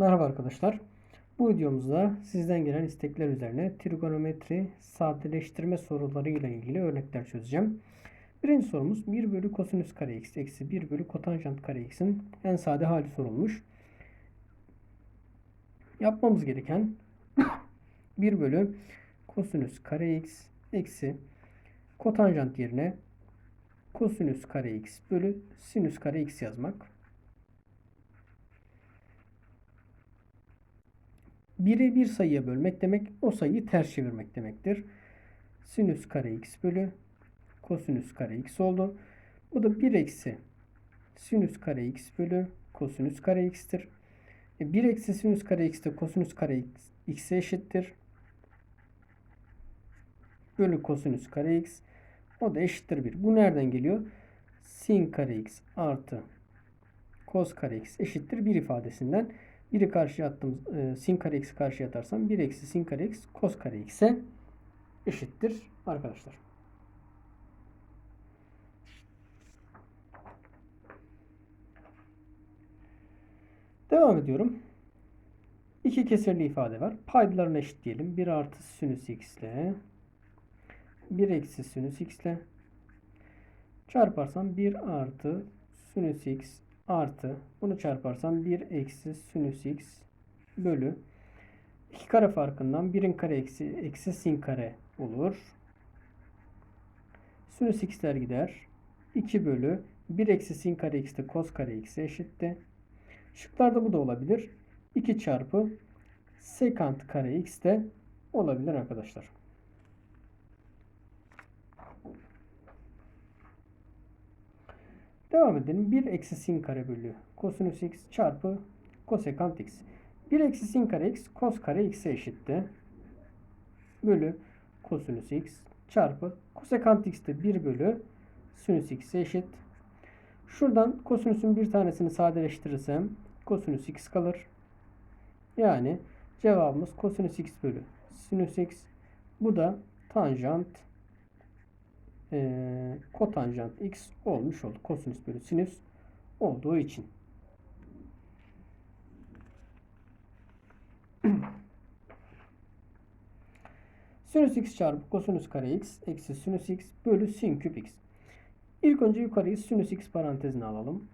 Merhaba arkadaşlar. Bu videomuzda sizden gelen istekler üzerine trigonometri sadeleştirme sorularıyla ilgili örnekler çözeceğim. Birinci sorumuz 1 bölü kosinüs kare x eksi 1 bölü kotanjant kare x'in en sade hali sorulmuş. Yapmamız gereken 1 bölü kosinüs kare x eksi kotanjant yerine kosinüs kare x bölü sinüs kare x yazmak. 1'i bir sayıya bölmek demek o sayıyı ters çevirmek demektir. Sinüs kare x bölü kosinüs kare x oldu. Bu da 1 eksi sinüs kare x bölü kosinüs kare x'tir. E 1 eksi sinüs kare x de kosinüs kare x'e eşittir. Bölü kosinüs kare x. O da eşittir 1. Bu nereden geliyor? Sin kare x artı kos kare x eşittir 1 ifadesinden. Biri karşıya attığımız e, sin kare x'i karşıya atarsam 1 eksi sin kare x kos kare x'e eşittir arkadaşlar. Devam ediyorum. İki kesirli ifade var. Paydalarını eşitleyelim. 1 artı sinüs x ile 1 eksi sinüs x ile çarparsam 1 artı sinüs x artı bunu çarparsam 1 eksi sinüs x bölü 2 kare farkından 1'in kare eksi, eksi sin kare olur. Sinüs x'ler gider. 2 bölü 1 eksi sin kare x de kos kare x'e eşitti. Şıklarda bu da olabilir. 2 çarpı sekant kare x de olabilir arkadaşlar. Devam edelim. 1 eksi sin kare bölü kosinüs x çarpı kosekant x. 1 eksi sin kare x kos kare x'e eşitti. Bölü kosinüs x çarpı kosekant x de 1 bölü sinüs x'e eşit. Şuradan kosinüsün bir tanesini sadeleştirirsem kosinüs x kalır. Yani cevabımız kosinüs x bölü sinüs x. Bu da tanjant e, kotanjant x olmuş oldu. Kosinüs bölü sinüs olduğu için. sinüs x çarpı kosinüs kare x eksi sinüs x bölü sin küp x. İlk önce yukarıyı sinüs x parantezine alalım.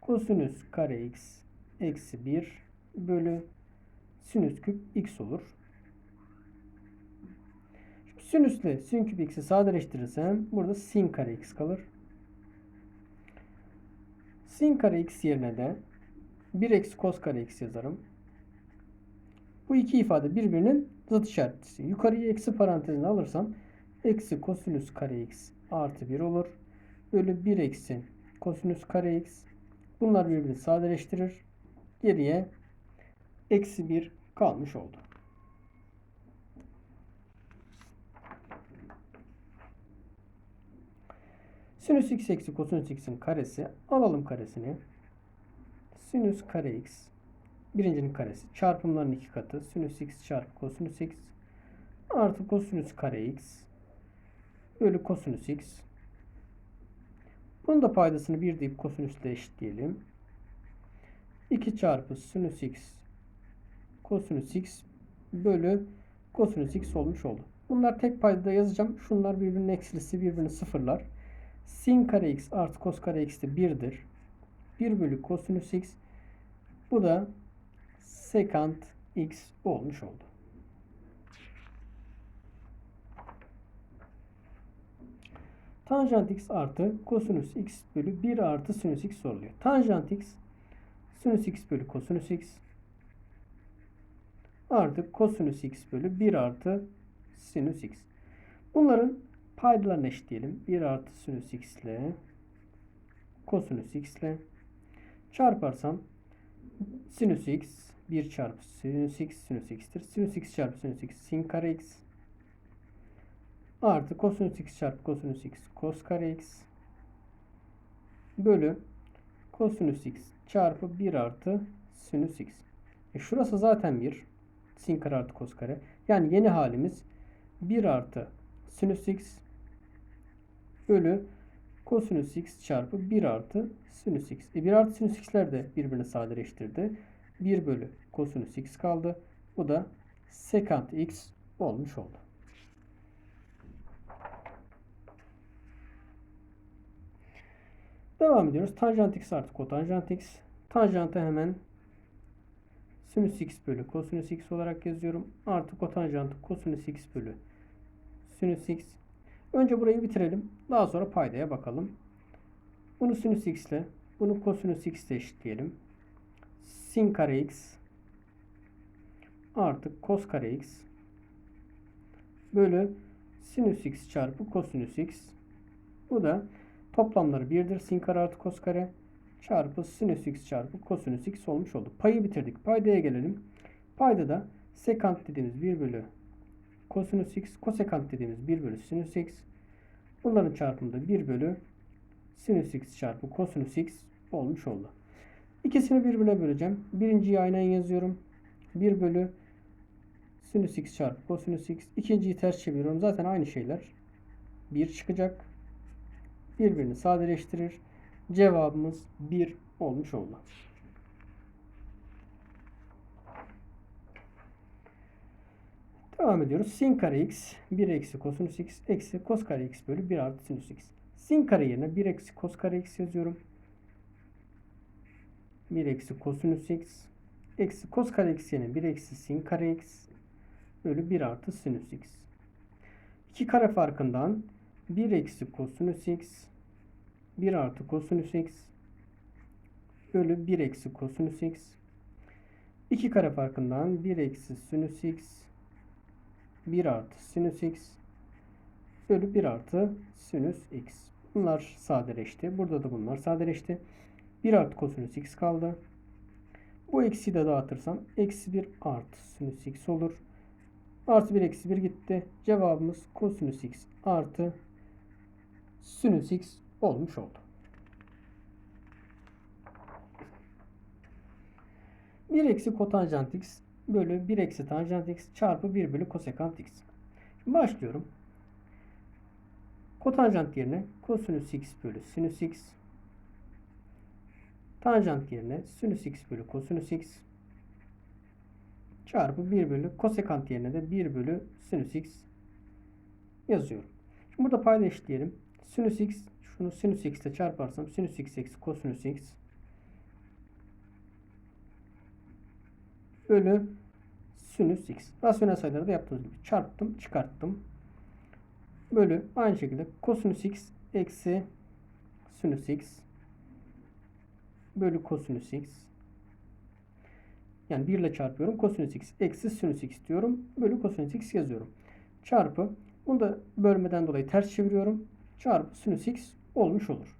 Kosinüs kare x eksi 1 bölü sinüs küp x olur. Sinüsle sin küp x'i sadeleştirirsem burada sin kare x kalır. Sin kare x yerine de 1 eksi kos kare x yazarım. Bu iki ifade birbirinin zıt işaretlisi. Yukarıya eksi parantezine alırsam eksi kosinüs kare x artı 1 olur. Bölü 1 eksi kosinüs kare x. Bunlar birbirini sadeleştirir. Geriye eksi 1 kalmış oldu. Sinüs x eksi kosinüs x'in karesi. Alalım karesini. Sinüs kare x. Birincinin karesi. Çarpımların iki katı. Sinüs x çarpı kosinüs x. Artı kosinüs kare x. Bölü kosinüs x. Bunun da paydasını 1 deyip kosinüsle eşitleyelim. 2 çarpı sinüs x kosinüs x bölü kosinüs x olmuş oldu. Bunlar tek paydada yazacağım. Şunlar birbirinin eksilisi birbirini sıfırlar. Sin kare x artı kos kare x de 1'dir. 1 bölü kosinüs x. Bu da sekant x olmuş oldu. Tanjant x artı kosinüs x bölü 1 artı sinüs x soruluyor. Tanjant x sinüs x bölü kosinüs x artı kosinüs x bölü 1 artı sinüs x. Bunların paydalarını eşitleyelim. 1 artı sinüs x ile kosinüs x ile çarparsam sinüs x 1 çarpı sinüs x sinüs x'tir. Sinüs x çarpı sinüs x sin kare x artı kosinüs x çarpı kosinüs x kos kare x bölü kosinüs x çarpı 1 artı sinüs x. E şurası zaten 1. Sin kare artı kos kare. Yani yeni halimiz 1 artı sinüs x bölü Kosinüs x çarpı 1 artı sinüs x. E 1 artı sinüs x'ler de birbirini sadeleştirdi. 1 bölü kosinüs x kaldı. Bu da sekant x olmuş oldu. Devam ediyoruz. Tanjant x artı kotanjant x. Tanjantı hemen sinüs x bölü kosinüs x olarak yazıyorum. Artı kotanjantı kosinüs x bölü sinüs x. Önce burayı bitirelim. Daha sonra paydaya bakalım. Bunu sinüs x ile bunu kosinüs x ile eşitleyelim. Sin kare x artı kos kare x bölü sinüs x çarpı kosinüs x. Bu da toplamları 1'dir. Sin kare artı kos kare çarpı sinüs x çarpı kosinüs x olmuş oldu. Payı bitirdik. Paydaya gelelim. Payda da sekant dediğimiz 1 bölü kosinüs x, kosekant dediğimiz 1 bölü sinüs x. Bunların çarpımı da 1 bölü sinüs x çarpı kosinüs x olmuş oldu. İkisini birbirine böleceğim. Birinciyi aynen yazıyorum. 1 bölü sinüs x çarpı kosinüs x. İkinciyi ters çeviriyorum. Zaten aynı şeyler. 1 çıkacak. Birbirini sadeleştirir. Cevabımız 1 olmuş oldu. Devam ediyoruz. Sin kare x 1 eksi kosinüs x eksi kos kare x bölü 1 artı sinüs x. Sin kare yerine 1 eksi kos kare x yazıyorum. 1 eksi kosinüs x eksi kos kare x yerine 1 eksi sin kare x bölü 1 artı sinüs x. 2 kare farkından 1 eksi kosinüs x 1 artı kosinüs x bölü 1 eksi kosinüs x 2 kare farkından 1 eksi sinüs x 1 artı sinüs x bölü 1 artı sinüs x. Bunlar sadeleşti. Burada da bunlar sadeleşti. 1 artı kosinüs x kaldı. Bu eksiyi de dağıtırsam eksi 1 artı sinüs x olur. Artı 1 eksi 1 gitti. Cevabımız kosinüs x artı sinüs x olmuş oldu. 1 eksi kotanjant x bölü 1 eksi tanjant x çarpı 1 bölü kosekant x. Şimdi başlıyorum. Kotanjant yerine kosinüs x bölü sinüs x. Tanjant yerine sinüs x bölü kosinüs x. Çarpı 1 bölü kosekant yerine de 1 bölü sinüs x yazıyorum. Şimdi burada payda eşitleyelim. Sinüs x şunu sinüs x ile çarparsam sinüs x eksi kosinüs x bölü sinüs x. Rasyonel sayıları da yaptığımız gibi çarptım, çıkarttım. Bölü aynı şekilde kosinüs x eksi sinüs x bölü kosinüs x. Yani 1 ile çarpıyorum. Kosinüs x eksi sinüs x diyorum. Bölü kosinüs x yazıyorum. Çarpı. Bunu da bölmeden dolayı ters çeviriyorum. Çarpı sinüs x olmuş olur.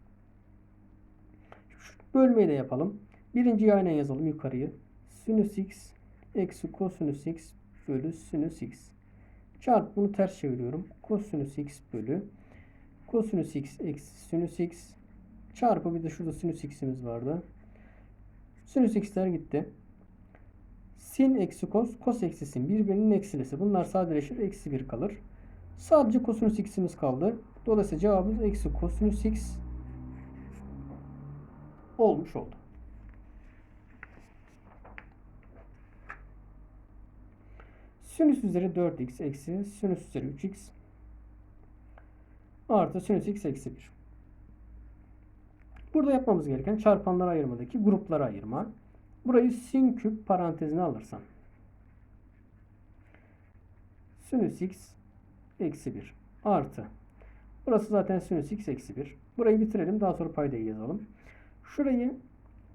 Şu bölmeyi de yapalım. Birinciyi aynen yazalım yukarıyı. Sinüs x eksi kosinüs x bölü sinüs x. Çarp bunu ters çeviriyorum. Kosinüs x bölü kosinüs x eksi sinüs x çarpı bir de şurada sinüs x'imiz vardı. Sinüs x'ler gitti. Sin eksi kos, kos eksi sin birbirinin eksilisi. Bunlar sadeleşir. Eksi 1 kalır. Sadece kosinüs x'imiz kaldı. Dolayısıyla cevabımız eksi kosinüs x olmuş oldu. Sinüs üzeri 4x eksi sinüs üzeri 3x artı sinüs x eksi 1. Burada yapmamız gereken çarpanlar ayırmadaki gruplara ayırma. Burayı sin küp parantezine alırsam. Sinüs x eksi 1 artı. Burası zaten sinüs x eksi 1. Burayı bitirelim. Daha sonra paydayı yazalım. Şurayı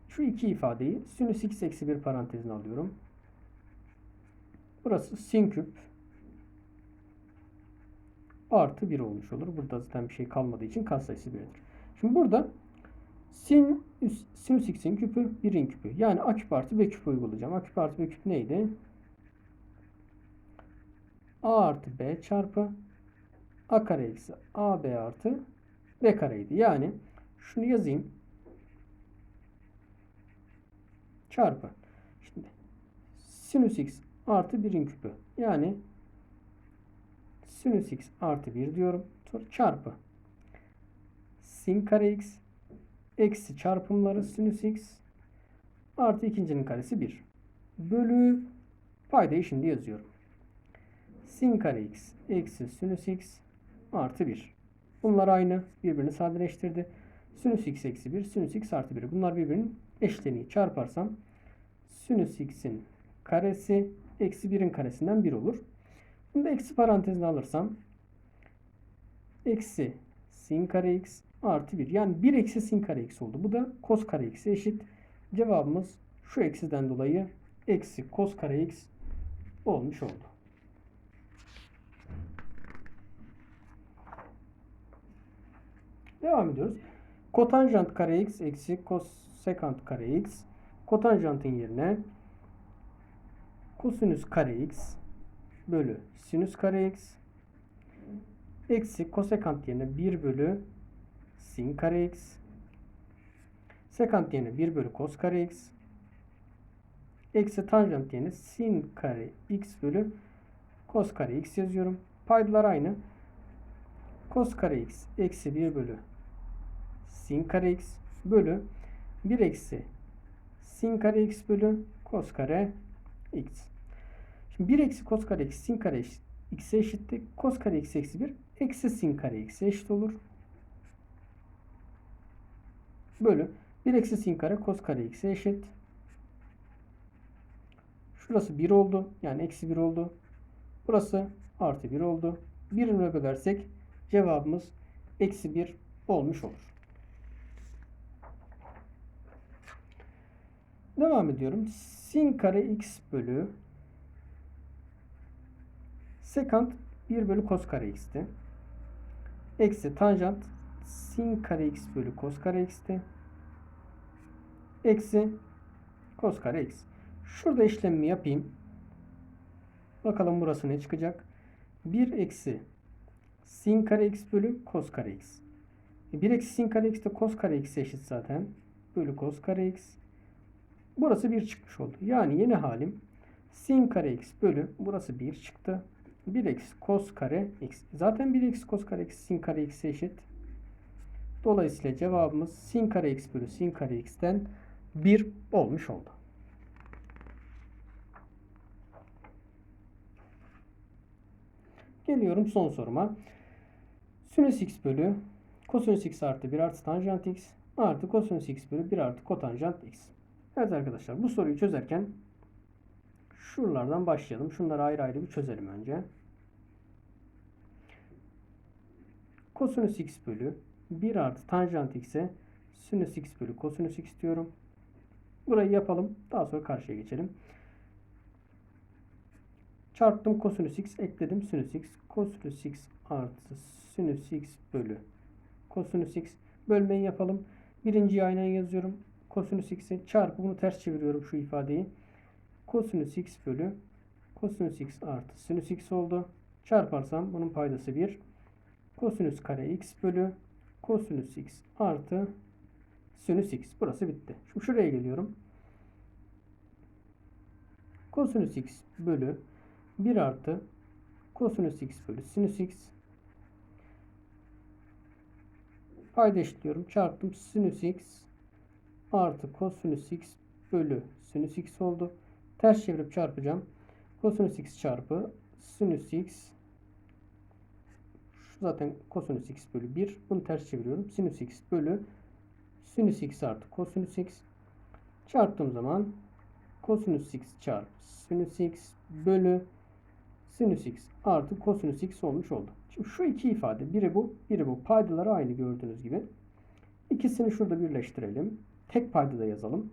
şu iki ifadeyi sinüs x eksi 1 parantezine alıyorum. Burası sin küp artı 1 olmuş olur. Burada zaten bir şey kalmadığı için katsayısı 1'dir. Şimdi burada sin sinüs x'in küpü 1'in küpü. Yani a küp artı b küp uygulayacağım. a küp artı b küp neydi? a artı b çarpı a kare eksi ab artı b kareydi. Yani şunu yazayım. Çarpı. Şimdi sinüs x artı 1'in küpü. Yani sinüs x artı 1 diyorum. Çarpı sin kare x eksi çarpımları sinüs x artı ikincinin karesi 1 bölü paydayı şimdi yazıyorum. Sin kare x eksi sinüs x artı 1. Bunlar aynı. Birbirini sadeleştirdi. Sinüs x eksi 1, sinüs x artı 1. Bunlar birbirinin eşleniği. Çarparsam sinüs x'in karesi eksi 1'in karesinden 1 olur. Bunu da eksi parantezine alırsam eksi sin kare x artı 1. Yani 1 eksi sin kare x oldu. Bu da cos kare x'e eşit. Cevabımız şu eksiden dolayı eksi cos kare x olmuş oldu. Devam ediyoruz. Kotanjant kare x eksi kosekant kare x. Kotanjantın yerine kosinüs kare x bölü sinüs kare x eksi kosekant yerine 1 bölü sin kare x sekant yerine 1 bölü kos kare x eksi tanjant yerine sin kare x bölü kos kare x yazıyorum. Paydalar aynı. Kos kare x eksi 1 bölü sin kare x bölü 1 eksi sin kare x bölü kos kare x. Şimdi 1 eksi kos kare x sin kare x'e eşittir. Kos kare x eksi 1 eksi sin kare x'e eşit olur. Bölü 1 eksi sin kare kos kare x'e eşit. Şurası 1 oldu. Yani eksi 1 oldu. Burası artı 1 oldu. Birimle bölersek cevabımız eksi 1 olmuş olur. Devam ediyorum. Sin kare x bölü sekant 1 bölü kos kare x'ti. Eksi tanjant sin kare x bölü kos kare x'ti. Eksi kos kare x. Şurada işlemimi yapayım. Bakalım burası ne çıkacak. 1 eksi sin kare x bölü kos kare x. 1 e, eksi sin kare x de kos kare x eşit zaten. Bölü kos kare x. Burası 1 çıkmış oldu. Yani yeni halim sin kare x bölü burası 1 çıktı. 1 eksi kos kare x. Zaten 1 eksi kos kare x sin kare x eşit. Dolayısıyla cevabımız sin kare x bölü sin kare x'ten 1 olmuş oldu. Geliyorum son soruma. Sinüs x bölü kosinüs x artı 1 artı tanjant x artı kosinüs x bölü 1 artı kotanjant x. Evet arkadaşlar bu soruyu çözerken şuralardan başlayalım. Şunları ayrı ayrı bir çözelim önce. Kosinüs x bölü 1 artı tanjant x'e sinüs x bölü kosinüs x diyorum. Burayı yapalım. Daha sonra karşıya geçelim. Çarptım kosinüs x ekledim sinüs x. Kosinüs x artı sinüs x bölü kosinüs x. Bölmeyi yapalım. Birinciyi aynen yazıyorum. Kosinüs x'e çarpı bunu ters çeviriyorum şu ifadeyi. Kosinüs x bölü kosinüs x artı sinüs x oldu. Çarparsam bunun paydası 1. Kosinüs kare x bölü kosinüs x artı sinüs x. Burası bitti. Şimdi şuraya geliyorum. Kosinüs x bölü 1 artı kosinüs x bölü sinüs x payda eşitliyorum. Çarptım sinüs x artı kosinüs x bölü sinüs x oldu. Ters çevirip çarpacağım. Kosinüs x çarpı sinüs x şu zaten kosinüs x bölü 1. Bunu ters çeviriyorum. Sinüs x bölü sinüs x artı kosinüs x çarptığım zaman kosinüs x çarpı sinüs x bölü sinüs x artı kosinüs x olmuş oldu. Şimdi şu iki ifade biri bu biri bu. Paydaları aynı gördüğünüz gibi. İkisini şurada birleştirelim. Tek payda da yazalım.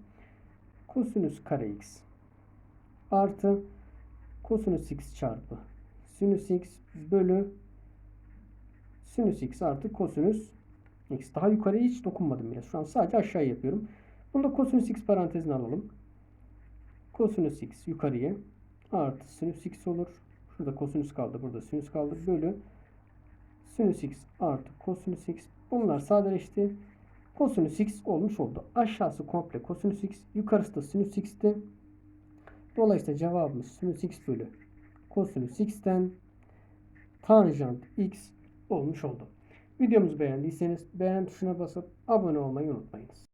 Kosinüs kare x artı kosinüs x çarpı sinüs x bölü sinüs x artı kosinüs x. Daha yukarıya hiç dokunmadım bile. Şu an sadece aşağı yapıyorum. Bunu da kosinüs x parantezine alalım. Kosinüs x yukarıya artı sinüs x olur. Şurada kosinüs kaldı. Burada sinüs kaldı. Bölü sinüs x artı kosinüs x. Bunlar sadeleşti. Kosinüs x olmuş oldu. Aşağısı komple kosinüs x. Yukarısı da sinüs x'ti. Dolayısıyla cevabımız sinüs x bölü kosinüs x'ten tanjant x olmuş oldu. Videomuzu beğendiyseniz beğen tuşuna basıp abone olmayı unutmayınız.